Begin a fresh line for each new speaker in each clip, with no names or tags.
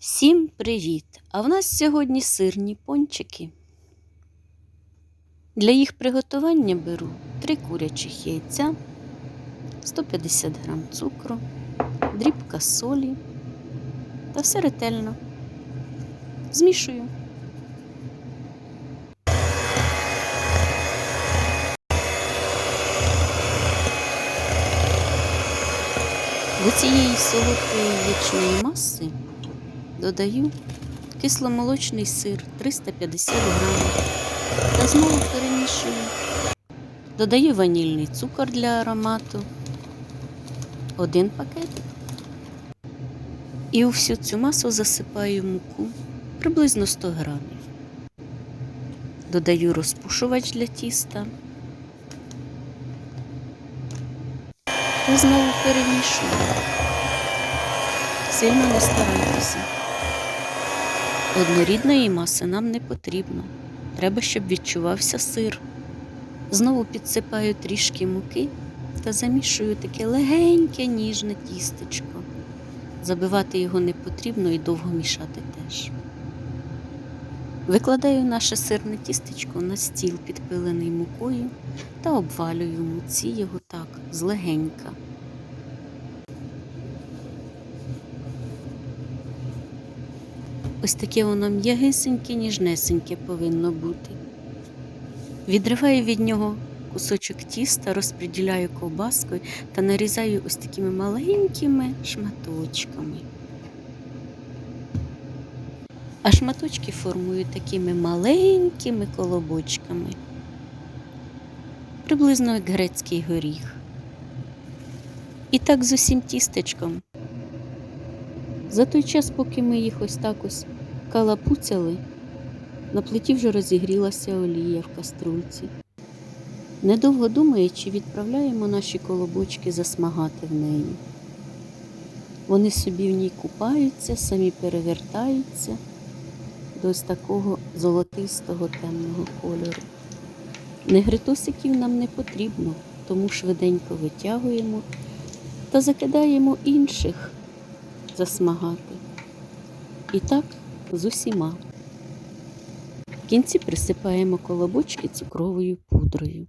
Всім привіт! А в нас сьогодні сирні пончики. Для їх приготування беру 3 курячих яйця, 150 г цукру, дрібка солі та все ретельно. Змішую. До цієї солодкої яєчної маси додаю кисломолочний сир 350 грамів та знову перемішую. Додаю ванільний цукор для аромату, один пакетик. І у всю цю масу засипаю муку приблизно 100 грамів. Додаю розпушувач для тіста. Та знову перемішую. Сильно не старайтеся. Однорідної маси нам не потрібно. Треба, щоб відчувався сир. Знову підсипаю трішки муки та замішую таке легеньке ніжне тістечко. Забивати його не потрібно і довго мішати теж. Викладаю наше сирне тістечко на стіл, підпилений мукою, та обвалюю муці його так, злегенька. Ось таке воно м'ягисеньке, ніжнесеньке повинно бути. Відриваю від нього кусочок тіста, розподіляю ковбаскою та нарізаю ось такими маленькими шматочками. А шматочки формую такими маленькими колобочками, приблизно як грецький горіх. І так з усім тістечком. За той час, поки ми їх ось так ось калапуцяли, на плиті вже розігрілася олія в каструльці. Недовго думаючи, відправляємо наші колобочки засмагати в неї. Вони собі в ній купаються, самі перевертаються до ось такого золотистого темного кольору. Негритосиків нам не потрібно, тому швиденько витягуємо та закидаємо інших засмагати. І так з усіма. В кінці присипаємо колобочки цукровою пудрою.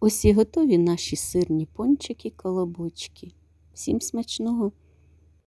Ось і готові наші сирні пончики колобочки. Всім смачного!